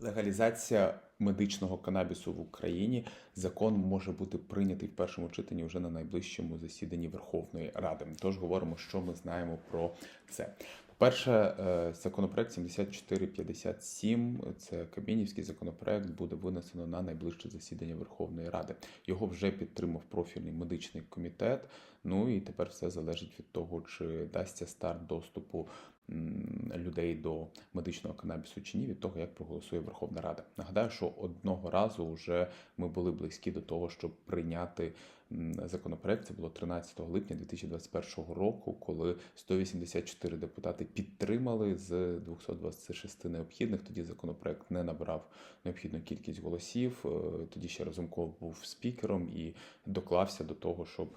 Легалізація медичного канабісу в Україні закон може бути прийнятий в першому читанні вже на найближчому засіданні Верховної Ради. Тож говоримо, що ми знаємо про це. По-перше, е, законопроект 7457, це Кабмінівський законопроект, буде винесено на найближче засідання Верховної Ради. Його вже підтримав профільний медичний комітет. Ну і тепер все залежить від того, чи дасться старт доступу людей до медичного канабісу чи ні, від того, як проголосує Верховна Рада. Нагадаю, що одного разу вже ми були близькі до того, щоб прийняти законопроект. Це було 13 липня 2021 року, коли 184 депутати підтримали з 226 необхідних. Тоді законопроект не набрав необхідну кількість голосів. Е, Тоді ще Разумков був спікером і доклався до того, щоб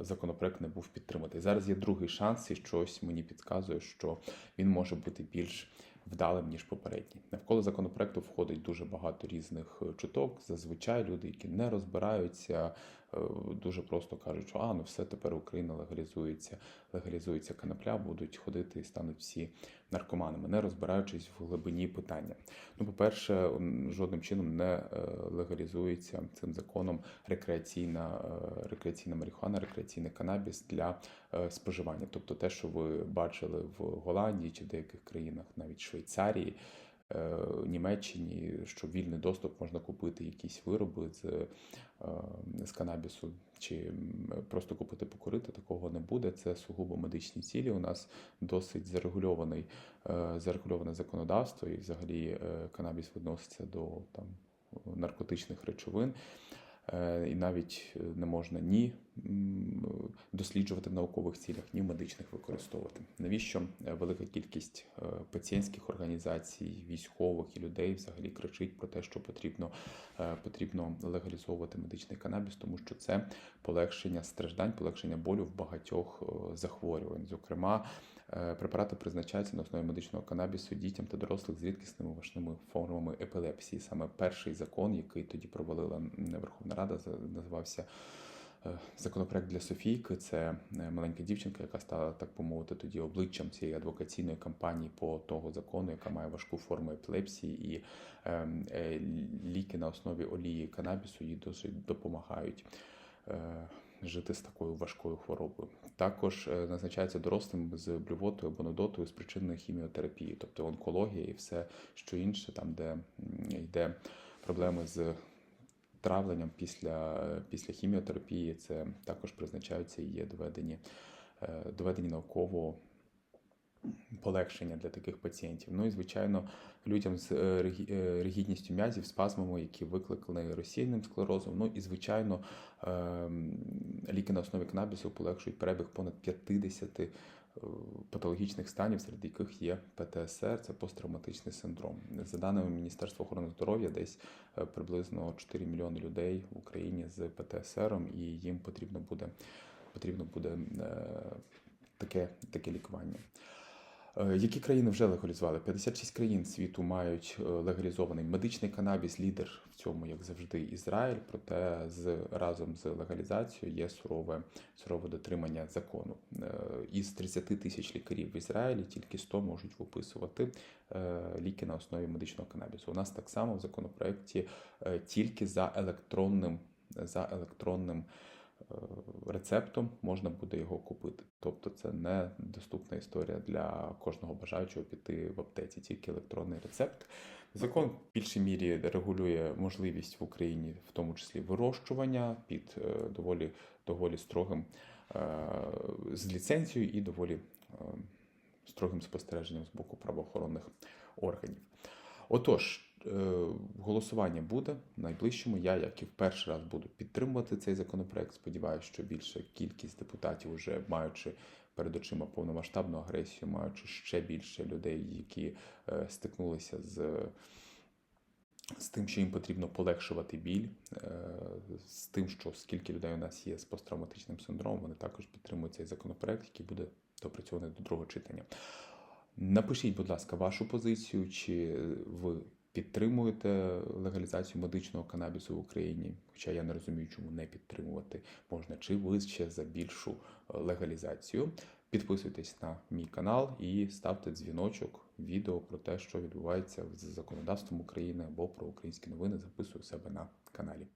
законопроект не був підтриманий. Зараз є другий шанс, і щось мені підказує, що він може бути більш вдалим ніж попередній. Навколо законопроекту входить дуже багато різних е, чуток. Зазвичай люди, які не розбираються, е, дуже просто кажуть, що а ну все тепер Україна легалізується, легалізується канапля, будуть ходити і стануть всі наркоманами, не розбираючись в глибині питання. Ну, по-перше, жодним чином не е, легалізується цим законом рекреаційна, рекреаційна марихуана, рекреаційний канабіс для споживання. Тобто те, що ви бачили в Голландії чи в деяких країнах, навіть Швейцарії. Е, Німеччині, що вільний доступ можна купити якісь вироби з, е, з канабісу, чи просто купити покурити, такого не буде. Це сугубо медичні цілі. У нас досить зарегульований е, зарегульоване законодавство, і взагалі канабіс відноситься до там наркотичних речовин. Е, І навіть е, не можна ні досліджувати в наукових цілях, ні в медичних використовувати. Навіщо е, велика кількість пацієнтських організацій, військових і людей взагалі кричить про те, що потрібно, потрібно легалізовувати медичний канабіс, тому що це полегшення страждань, полегшення болю в багатьох захворювань. Зокрема, препарати призначаються на основі медичного канабісу дітям та дорослих з рідкісними важкими формами епілепсії. Саме перший закон, який тоді провалила Верховна Рада, називався. е, Законопроект для Софійки це е, маленька дівчинка, яка стала, так би тоді обличчям цієї адвокаційної кампанії по того закону, яка має важку форму епілепсії, і ем, е, ліки на основі олії канабісу їй досить допомагають е, жити з такою важкою хворобою. Також е, назначається дорослим з блювотою або нудотою з причиною хіміотерапії, тобто онкологія і все що інше, там де йде проблеми з травленням після, після хіміотерапії, це також призначаються і є доведені, е, доведені науково полегшення для таких пацієнтів. Ну і звичайно, людям з е, е, ригідністю м'язів, спазмами, які викликані розсійним склерозом. Ну і звичайно, ем, ліки на основі канабісу полегшують перебіг понад 50 е, патологічних станів, серед яких є ПТСР, це посттравматичний синдром. За даними Міністерства охорони здоров'я, десь приблизно 4 мільйони людей в Україні з ПТСР, і їм потрібно буде, потрібно буде таке, таке лікування. Е, Які країни вже легалізували? 56 країн світу мають е, легалізований медичний канабіс, лідер в цьому, як завжди, Ізраїль. Проте з разом з легалізацією є сурове, сурове дотримання закону. Е, Із 30 тисяч лікарів в Ізраїлі тільки 100 можуть виписувати ліки на основі медичного канабісу. У нас так само в законопроекті тільки за електронним за електронним рецептом можна буде його купити. Тобто це не доступна історія для кожного бажаючого піти в аптеці, тільки електронний рецепт. Закон в більшій мірі регулює можливість в Україні, в тому числі вирощування під е, доволі, доволі строгим е, з ліцензією і доволі е, строгим спостереженням з боку правоохоронних органів. Отож, е, голосування буде в найближчому. Я, як і в перший раз, буду підтримувати цей законопроект. Сподіваюся, що більша кількість депутатів, вже маючи перед очима повномасштабну агресію, маючи ще більше людей, які е, стикнулися з. З тим, що їм потрібно полегшувати біль, е, з тим, що скільки людей у нас є з посттравматичним синдромом, вони також підтримують цей законопроект, який буде допрацьований до другого читання. Напишіть, будь ласка, вашу позицію, чи ви підтримуєте легалізацію медичного канабісу в Україні? Хоча я не розумію, чому не підтримувати можна, чи ви ще за більшу е, легалізацію. Підписуйтесь на мій канал і ставте дзвіночок відео про те, що відбувається з законодавством України або про українські новини, записую себе на каналі.